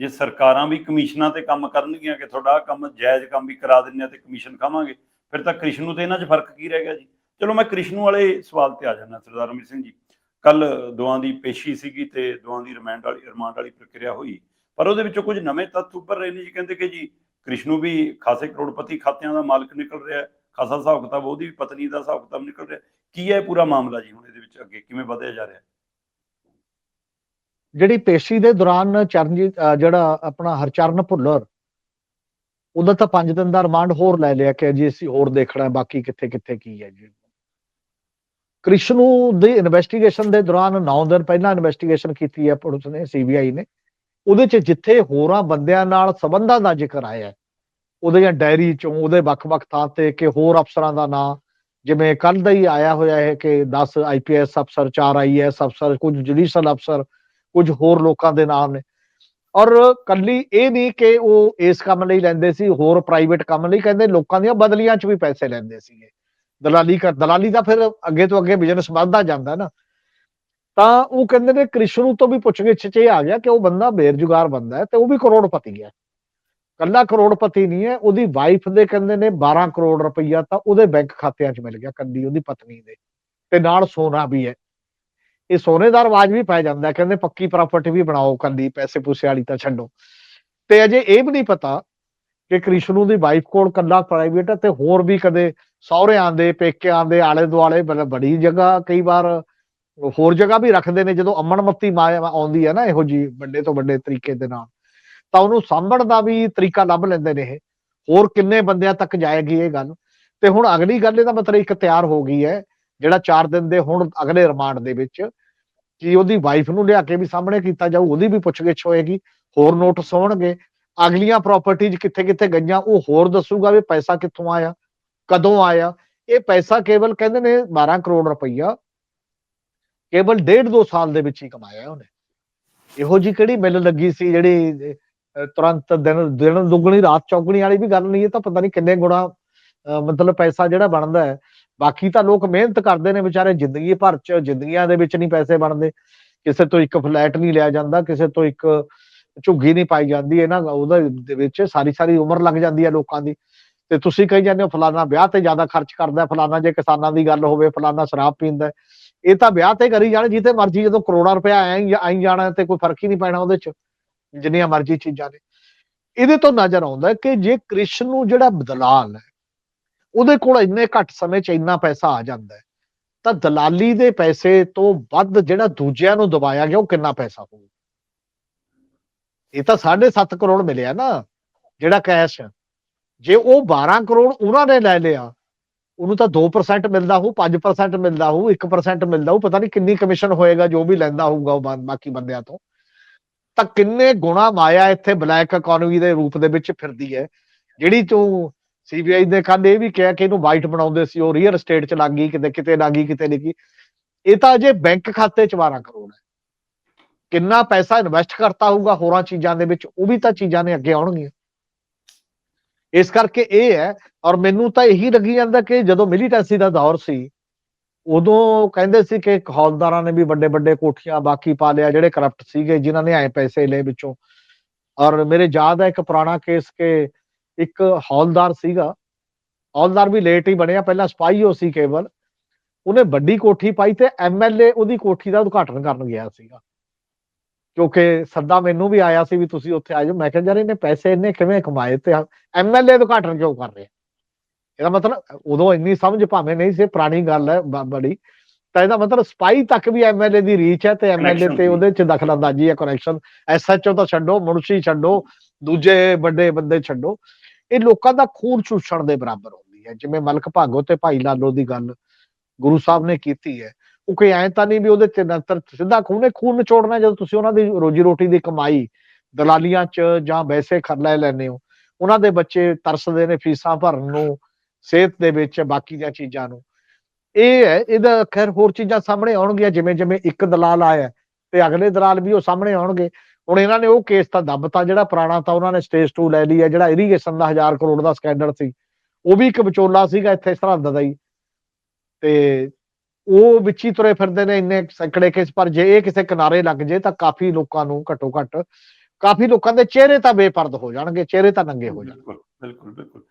ਜੇ ਸਰਕਾਰਾਂ ਵੀ ਕਮਿਸ਼ਨਾਂ ਤੇ ਕੰਮ ਕਰਨਗੀਆਂ ਕਿ ਤੁਹਾਡਾ ਆਹ ਕੰਮ ਜਾਇਜ਼ ਕੰਮ ਵੀ ਕਰਾ ਦਿੰਦੇ ਆ ਤੇ ਕਮਿਸ਼ਨ ਖਾਵਾਂਗੇ, ਫਿਰ ਤਾਂ ਕ੍ਰਿਸ਼ਨੂ ਤੇ ਇਹਨਾਂ 'ਚ ਫ਼ਰਕ ਕੀ ਰਹਿ ਗਿਆ ਜੀ? ਚਲੋ ਮੈਂ ਕ੍ਰਿਸ਼ਨੂ ਵਾਲੇ ਸਵਾਲ ਤੇ ਆ ਜਾਣਾ ਸਰਦਾਰ ਅਮਿਤ ਸਿੰਘ ਜੀ। ਕੱਲ ਦੋਆਂ ਦੀ ਪੇਸ਼ੀ ਸੀਗੀ ਤੇ ਦੋਆਂ ਦੀ ਰਿਮਾਂਡ ਵਾਲੀ ਰਿਮਾਂਡ ਵਾਲੀ ਪ੍ਰਕਿਰਿਆ ਹੋਈ, ਪਰ ਉਹਦੇ ਵਿੱਚੋਂ ਕੁਝ ਨਵੇਂ ਤੱਥ ਉੱਪਰ ਰਹੇ ਨੇ ਜੀ, ਕਹਿੰਦੇ ਕਿ ਜੀ ਕ੍ਰਿਸ਼ਨੂ ਵੀ ਖਾਸੇ ਕਰੋੜਪਤੀ ਖਾਤਿਆਂ ਦਾ ਮਾਲਕ ਨਿਕਲ ਰਿਹਾ ਖਾਸਾ ਹਿਸਾਬ ਕਿਤਾਬ ਉਹਦੀ ਵੀ ਪਤਨੀ ਦਾ ਹਿਸਾਬ ਕਿਤਾਬ ਨਿਕਲ ਰਿਹਾ ਕੀ ਹੈ ਇਹ ਪੂਰਾ ਮਾਮਲਾ ਜੀ ਹੁਣ ਇਹਦੇ ਵਿੱਚ ਅੱਗੇ ਕਿਵੇਂ ਵਧਿਆ ਜਾ ਰਿਹਾ ਜਿਹੜੀ ਪੇਸ਼ੀ ਦੇ ਦੌਰਾਨ ਚਰਨਜੀਤ ਜਿਹੜਾ ਆਪਣਾ ਹਰਚਰਨ ਭੁੱਲਰ ਉਹਦਾ ਤਾਂ 5 ਦਿਨ ਦਾ ਰਿਮਾਂਡ ਹੋਰ ਲੈ ਲਿਆ ਕਿ ਜੀ ਅਸੀਂ ਹੋਰ ਦੇਖਣਾ ਬਾਕੀ ਕਿੱਥੇ ਕਿੱਥੇ ਕੀ ਹੈ ਜੀ। ਕ੍ਰਿਸ਼ਨੂ ਦੀ ਇਨਵੈਸਟੀਗੇਸ਼ਨ ਦੇ ਦੌਰਾਨ 9 ਦਿਨ ਪਹਿਲਾਂ ਇਨਵੈਸਟੀਗੇਸ਼ਨ ਕੀਤੀ ਹੈ ਪੁਲਿਸ ਨੇ ਸੀਬੀਆਈ ਨੇ। ਉਹਦੇ ਚ ਜਿੱਥੇ ਹੋਰਾਂ ਬੰਦਿਆਂ ਨਾਲ ਸਬੰਧਾਂ ਦਾ ਜ਼ਿਕਰ ਆਇਆ ਹੈ, ਉਹਦੀਆਂ ਡਾਇਰੀ ਚੋਂ ਉਹਦੇ ਵੱਖ-ਵੱਖ ਥਾਂ ਤੇ ਕਿ ਹੋਰ ਅਫਸਰਾਂ ਦਾ ਨਾਂ ਜਿਵੇਂ ਕੱਲ ਦਾ ਹੀ ਆਇਆ ਹੋਇਆ ਹੈ ਕਿ 10 ਆਈਪੀਐਸ ਅਫਸਰ 4 ਆਈਐਸ ਅਫਸਰ ਕੁਝ ਜੁਡੀਸ਼ੀਅਲ ਅਫਸਰ ਕੁਝ ਹੋਰ ਲੋਕਾਂ ਦੇ ਨਾਮ ਨੇ। ਔਰ ਕੱਲੀ ਇਹ ਨਹੀਂ ਕਿ ਉਹ ਇਸ ਕੰਮ ਲਈ ਲੈਂਦੇ ਸੀ, ਹੋਰ ਪ੍ਰਾਈਵੇਟ ਕੰਮ ਲਈ ਕਹਿੰਦੇ ਲੋਕਾਂ ਦੀਆਂ ਬਦਲੀਆਂ 'ਚ ਵੀ ਪੈਸੇ ਲੈਂਦੇ ਸੀਗੇ। ਦਲਾਲੀ ਕਰ, ਦਲਾਲੀ ਦਾ ਫਿਰ ਅੱਗੇ ਤੋਂ ਅੱਗੇ ਬਿਜ਼ਨਸ ਵੱਧਦਾ ਜਾਂਦਾ ਨਾ। ਤਾਂ ਉਹ ਕਹਿੰਦੇ ਨੇ ਕ੍ਰਿਸ਼ਨੂ ਤੋਂ ਵੀ ਪੁੱਛਗਿੱਛ 'ਚ ਇਹ ਆ ਗਿਆ ਕਿ ਉਹ ਬੰਦਾ ਬੇਰੁਜ਼ਗਾਰ ਬੰਦਾ ਹੈ ਤੇ ਉਹ ਵੀ ਕਰੋੜਪਤੀ ਹੈ। ਕੱਲਾ ਕਰੋੜਪਤੀ ਨਹੀਂ ਹੈ, ਉਹਦੀ ਵਾਈਫ ਦੇ ਕਹਿੰਦੇ ਨੇ 12 ਕਰੋੜ ਰੁਪਈਆ ਤਾਂ ਉਹਦੇ ਬੈਂਕ ਖਾਤਿਆਂ 'ਚ ਮਿਲ ਗਿਆ ਕੱਲੀ ਉਹਦੀ ਪਤਨੀ ਦੇ। ਤੇ ਨਾਲ ਸੋਨਾ ਵੀ ਹੈ। ਇਹ ਸੋਨੇ ਦਾ ਰਿਵਾਜ ਵੀ ਪੈ ਜਾਂਦਾ ਕਹਿੰਦੇ ਪੱਕੀ ਪ੍ਰਾਪਰਟੀ ਵੀ ਬਣਾਓ ਕੱਲੀ ਪੈਸੇ ਪੂਸੇ ਵਾਲੀ ਤਾਂ ਛੱਡੋ। ਤੇ ਅਜੇ ਇਹ ਵੀ ਨਹੀਂ ਪਤਾ ਕਿ ਕ੍ਰਿਸ਼ਨੂ ਦੀ ਵਾਈਫ ਕੋਲ ਕੱਲਾ ਪ੍ਰਾਈਵੇਟ ਤੇ ਹੋਰ ਵੀ ਕਦੇ ਸਹੁਰੇ ਦੇ ਪੇਕੇ ਦੇ ਆਲੇ ਦੁਆਲੇ ਬ- ਬੜੀ ਜਗ੍ਹਾ ਕਈ ਵਾਰ ਹੋਰ ਜਗ੍ਹਾ ਵੀ ਰੱਖਦੇ ਨੇ। ਜਦੋਂ ਅਮਨਮਤੀ ਮਾਇਆ ਆਉਂਦੀ ਹੈ ਨਾ ਇਹੋ ਜੀ ਵੱਡੇ ਤੋਂ ਵੱਡੇ ਤਰੀਕੇ ਦੇ ਨਾਲ, ਤਾਂ ਉਹਨੂੰ ਸਾਂਭਣ ਦਾ ਵੀ ਤਰੀਕਾ ਲੱਭ ਲੈਂਦੇ ਨੇ ਇਹ। ਹੋਰ ਕਿੰਨੇ ਬੰਦਿਆਂ ਤੱਕ ਜਾਏਗੀ ਇਹ ਗੱਲ। ਤੇ ਹੁਣ ਅਗਲੀ ਗੱਲ, ਇਹਦਾ ਮਤਲਬ ਇੱਕ ਤਿਆਰ ਹੋ ਗਈ ਹੈ ਜਿਹੜਾ 4 ਦਿਨ ਦੇ ਹੁਣ ਅਗਲੇ ਰਿਮਾਂਡ ਦੇ ਵਿੱਚ ਕਿ ਉਹਦੀ ਵਾਈਫ ਨੂੰ ਲਿਆ ਕੇ ਵੀ ਸਾਹਮਣੇ ਕੀਤਾ ਜਾਊ, ਉਹਦੀ ਵੀ ਪੁੱਛਗਿੱਛ ਹੋਏਗੀ, ਹੋਰ ਨੋਟਿਸ ਹੋਣਗੇ, ਅਗਲੀਆਂ ਪ੍ਰਾਪਰਟੀਆਂ ਕਿੱਥੇ ਕਿੱਥੇ ਗਈਆਂ, ਉਹ ਹੋਰ ਦੱਸੂਗਾ ਵੀ ਪੈਸਾ ਕਿੱਥੋਂ ਆਇਆ, ਕਦੋਂ ਆਇਆ, ਇਹ ਪੈਸਾ ਕੇਵਲ ਕਹਿੰਦੇ ਨੇ 12 ਕਰੋੜ ਰੁਪਈਆ, ਕੇਵਲ ਡੇਢ ਦੋ ਸਾਲ ਦੇ ਵਿੱਚ ਹੀ ਕਮਾਇਆ ਉਹਨੇ। ਇਹੋ ਜੀ ਕਿਹੜੀ ਮਿਲ ਲੱਗੀ ਸੀ ਜਿਹੜੀ ਤੁਰੰਤ ਦਿਨ ਦਿਨ ਦੁੱਗਣੀ, ਰਾਤ ਚੌਗਣੀ ਵਾਲੀ ਵੀ ਗੱਲ ਨਹੀਂ ਇਹ ਤਾਂ ਪਤਾ ਨਹੀਂ ਕਿੰਨੇ ਗੁਣਾ ਮਤਲਬ ਪੈਸਾ ਜਿਹੜਾ ਬਣਦਾ ਹੈ। ਬਾਕੀ ਤਾਂ ਲੋਕ ਮਿਹਨਤ ਕਰਦੇ ਨੇ ਵਿਚਾਰੇ ਜ਼ਿੰਦਗੀ ਭਰ ਚ ਜ਼ਿੰਦਗੀਆਂ ਦੇ ਵਿੱਚ ਨਹੀਂ ਪੈਸੇ ਬਣਦੇ। ਕਿਸੇ ਤੋਂ ਇੱਕ ਫਲੈਟ ਨਹੀਂ ਲਿਆ ਜਾਂਦਾ ਕਿਸੇ ਤੋਂ ਇੱਕ ਝੁੱਗੀ ਨਹੀਂ ਪਾਈ ਜਾਂਦੀ ਇਹਨਾਂ ਉਹਦੇ ਦੇ ਵਿੱਚ ਸਾਰੀ ਸਾਰੀ ਉਮਰ ਲੱਗ ਜਾਂਦੀ ਹੈ ਲੋਕਾਂ ਦੀ। ਤੇ ਤੁਸੀਂ ਕਹੀ ਜਾਂਦੇ ਹੋ ਫਲਾਨਾ ਵਿਆਹ ਤੇ ਜ਼ਿਆਦਾ ਖਰਚ ਕਰਦਾ ਹੈ, ਫਲਾਨਾ ਜੇ ਕਿਸਾਨਾਂ ਦੀ ਗੱਲ ਹੋਵੇ ਫਲਾਨਾ ਸ਼ਰਾਬ ਪੀਂਦਾ ਇਹ ਤਾਂ ਵਿਆਹ ਤੇ ਕਰੀ ਜਾਣ ਜਿੱਤੇ ਮਰਜ਼ੀ ਜਦੋਂ ਕਰੋੜਾਂ ਰੁਪਇਆ ਆਈ ਆਈ ਜਾਣਾ ਤੇ ਕੋਈ ਫ਼ਰਕ ਹੀ ਨਹੀਂ ਪੈਣਾ ਉਹਦੇ ਚ ਜਿੰਨੀਆਂ ਮਰਜ਼ੀ ਚੀਜ਼ਾਂ ਨੇ। ਇਹਦੇ ਤੋਂ ਨਜ਼ਰ ਆਉਂਦਾ ਕਿ ਜੇ ਕ੍ਰਿਸ਼ਨ ਨੂੰ ਜਿਹੜਾ ਦਲਾਲ ਹੈ ਉਹਦੇ ਕੋਲ ਇੰਨੇ ਘੱਟ ਸਮੇਂ 'ਚ ਇੰਨਾ ਪੈਸਾ ਆ ਜਾਂਦਾ ਹੈ। ਤਾਂ ਦਲਾਲੀ ਦੇ ਪੈਸੇ ਤੋਂ ਵੱਧ ਜਿਹੜਾ ਦੂਜਿਆਂ ਨੂੰ ਦਬਾਇਆ ਗਿਆ, ਉਹ ਕਿੰਨਾ ਪੈਸਾ ਹੋਊ? ਇਹ ਤਾਂ 7.5 ਕਰੋੜ ਮਿਲਿਆ ਨਾ, ਜਿਹੜਾ ਕੈਸ਼ ਜੇ ਉਹ 12 ਕਰੋੜ ਉਹਨਾਂ ਨੇ ਲੈ ਲਿਆ, ਉਹਨੂੰ ਤਾਂ 2% ਮਿਲਦਾ ਹੋਊ 5% ਮਿਲਦਾ ਹੋਊ 1% ਮਿਲਦਾ ਹੋਊ, ਪਤਾ ਨਹੀਂ ਕਿੰਨੀ ਕਮਿਸ਼ਨ ਹੋਏਗਾ, ਜੋ ਵੀ ਲੈਂਦਾ ਹੋਊਗਾ ਉਹ ਬਾਕੀ ਬੰਦਿਆਂ ਤੋਂ। ਤਾਂ ਕਿੰਨੇ ਗੁਣਾ ਮਾਇਆ ਇੱਥੇ ਬਲੈਕ ਇਕਨੋਮੀ ਦੇ ਰੂਪ ਦੇ ਵਿੱਚ ਫਿਰਦੀ ਹੈ, ਜਿਹੜੀ ਤੂੰ ਸੀਬੀਆਈ ਨੇ ਕੱਲ ਇਹ ਵੀ ਕਿਹਾ ਕਿ ਇਹਨੂੰ ਵਾਈਟ ਬਣਾਉਂਦੇ ਸੀ, ਉਹ ਰੀਅਲ ਏਸਟੇਟ ਚ ਲੱਗ ਗਈ, ਕਿਤੇ ਕਿਤੇ ਲੱਗ ਗਈ, ਕਿਤੇ ਲਿਖੀ ਇਹ ਤਾਂ ਅਜੇ ਬੈਂਕ ਖਾਤੇ ਚ 12 ਕਰੋੜ ਹੈ। ਕਿੰਨਾ ਪੈਸਾ ਇਨਵੈਸਟ ਕਰਤਾ ਹੋਊਗਾ ਹੋਰਾਂ ਚੀਜ਼ਾਂ ਦੇ ਵਿੱਚ, ਉਹ ਵੀ ਤਾਂ ਚੀਜ਼ਾਂ ਨੇ ਅੱਗੇ ਆਉਣਗੀਆਂ। ਇਸ ਕਰਕੇ ਇਹ ਹੈ, ਔਰ ਮੈਨੂੰ ਤਾਂ ਇਹੀ ਲੱਗੀ ਜਾਂਦਾ ਕਿ ਜਦੋਂ ਮਿਲੀਟੈਂਸੀ ਦਾ ਦੌਰ ਸੀ, ਉਦੋਂ ਕਹਿੰਦੇ ਸੀ ਕਿ ਹੌਲਦਾਰਾਂ ਨੇ ਵੀ ਵੱਡੇ ਵੱਡੇ ਕੋਠੀਆਂ ਬਾਕੀ ਪਾ ਲਿਆ, ਜਿਹੜੇ ਕਰਪਟ ਸੀਗੇ, ਜਿਨ੍ਹਾਂ ਨੇ ਆਏ ਪੈਸੇ ਲਏ ਵਿੱਚੋਂ। ਔਰ ਮੇਰੇ ਯਾਦ ਹੈ ਇੱਕ ਪੁਰਾਣਾ ਕੇਸ ਕੇ ਇੱਕ ਹੌਲਦਾਰ ਸੀਗਾ ਹੌਲਦਾਰ ਵੀ ਲੇਟ ਹੀ ਬਣਿਆ ਪਹਿਲਾਂ ਸਪਾਈ ਹੋ ਸੀ ਕੇਵਲ। ਉਹਨੇ ਵੱਡੀ ਕੋਠੀ ਪਾਈ ਤੇ ਐਮਐਲਏ ਉਹਦੀ ਕੋਠੀ ਦਾ ਉਦਘਾਟਨ ਕਰਨ ਗਿਆ ਸੀਗਾ। ਕਿਉਂਕਿ ਸੱਦਾ ਮੈਨੂੰ ਵੀ ਆਇਆ ਸੀ ਵੀ ਤੁਸੀਂ ਉੱਥੇ ਆ ਜਾਓ। ਮੈਂ ਕਿਹਾ ਯਾਰ ਇਹਨੇ ਪੈਸੇ ਇੰਨੇ ਕਿਵੇਂ ਕਮਾਏ ਤੇ ਐਮਐਲਏ ਉਦਘਾਟਨ ਕਿਉਂ ਕਰ ਰਿਹਾ? ਇਹਦਾ ਮਤਲਬ ਉਦੋਂ ਇੰਨੀ ਸਮਝ ਭਾਵੇਂ ਨਹੀਂ ਸੀ ਪੁਰਾਣੀ ਗੱਲ ਹੈ ਬੜੀ। ਤਾਂ ਇਹਦਾ ਮਤਲਬ ਸਪਾਈ ਤੱਕ ਵੀ ਐਮਐਲਏ ਦੀ ਰੀਚ ਹੈ ਤੇ ਐਮਐਲਏ ਤੇ। ਉਹਦੇ ਚ ਦਖਲਅੰਦਾਜ਼ੀ ਹੈ ਕਨੈਕਸ਼ਨ ਐਸਐਚਓ ਤਾਂ ਛੱਡੋ ਮੁਨਸ਼ੀ ਛੱਡੋ ਦੂਜੇ ਵੱਡੇ ਬੰਦੇ ਛੱਡੋ। ਇਹ ਲੋਕਾਂ ਦਾ ਖੂਨ ਚੂਸਣ ਦੇ ਬਰਾਬਰ ਹੁੰਦੀ ਹੈ। ਜਿਵੇਂ ਮਲਕ ਭਾਗੋ ਤੇ ਭਾਈ ਲਾਲੋ ਦੀ ਗੱਲ ਗੁਰੂ ਸਾਹਿਬ ਨੇ ਕੀਤੀ ਹੈ। ਉਹ ਕੋਈ ਐਂ ਤਾਂ ਨਹੀਂ ਵੀ ਉਹਦੇ ਚ ਨੰਤਰ ਸਿੱਧਾ ਖੂਨੇ ਖੂਨ ਨਿਚੋੜਨਾ ਜਦੋਂ ਤੁਸੀਂ ਉਹਨਾਂ ਦੀ ਰੋਜੀ ਰੋਟੀ ਦੀ ਕਮਾਈ ਦਲਾਲੀਆਂ ਚ ਜਾਂ ਵੈਸੇ ਖਰ ਲੈ ਲੈਂਦੇ ਹੋ। ਉਹਨਾਂ ਦੇ ਬੱਚੇ ਤਰਸਦੇ ਨੇ ਫੀਸਾਂ ਭਰਨ ਨੂੰ, ਸਿਹਤ ਦੇ ਵਿੱਚ ਬਾਕੀ ਦੀਆਂ ਚੀਜ਼ਾਂ ਨੂੰ। ਇਹ ਹੈ, ਇਹਦਾ ਖੈਰ ਹੋਰ ਚੀਜ਼ਾਂ ਸਾਹਮਣੇ ਆਉਣਗੀਆਂ ਜਿਵੇਂ ਜਿਵੇਂ ਇੱਕ ਦਲਾਲ ਆਇਆ ਤੇ ਅਗਲੇ ਦਲਾਲ ਵੀ ਉਹ ਸਾਹਮਣੇ ਆਉਣਗੇ। ਹੁਣ ਇਹਨਾਂ ਨੇ ਉਹ ਕੇਸ ਤਾਂ ਦੱਬਤਾ, ਜਿਹੜਾ ਪੁਰਾਣਾ ਤਾਂ ਉਹਨਾਂ ਨੇ ਸਟੇਜ 2 ਲੈ ਲਈ ਹੈ ਜਿਹੜਾ ਇਰੀਗੇਸ਼ਨ ਦਾ 1000 ਕਰੋੜ ਦਾ ਸਕੈਂਡਲ ਸੀ, ਉਹ ਵੀ ਇੱਕ ਵਿਚੋਲਾ ਸੀਗਾ ਇੱਥੇ ਸਰਹੰਦ ਦਾ ਹੀ। ਤੇ ਉਹ ਵਿੱਚ ਹੀ ਤੁਰੇ ਫਿਰਦੇ ਨੇ ਇੰਨੇ ਸੈਂਕੜੇ ਕੇਸ ਪਰ ਜੇ ਇਹ ਕਿਸੇ ਕਿਨਾਰੇ ਲੱਗ ਜੇ ਤਾਂ ਕਾਫੀ ਲੋਕਾਂ ਨੂੰ ਘੱਟੋ ਘੱਟ, ਕਾਫੀ ਲੋਕਾਂ ਦੇ ਚਿਹਰੇ ਤਾਂ ਬੇਪਰਦ ਹੋ ਜਾਣਗੇ, ਚਿਹਰੇ ਤਾਂ ਨੰਗੇ ਹੋ ਜਾਣਗੇ। ਬਿਲਕੁਲ ਬਿਲਕੁਲ।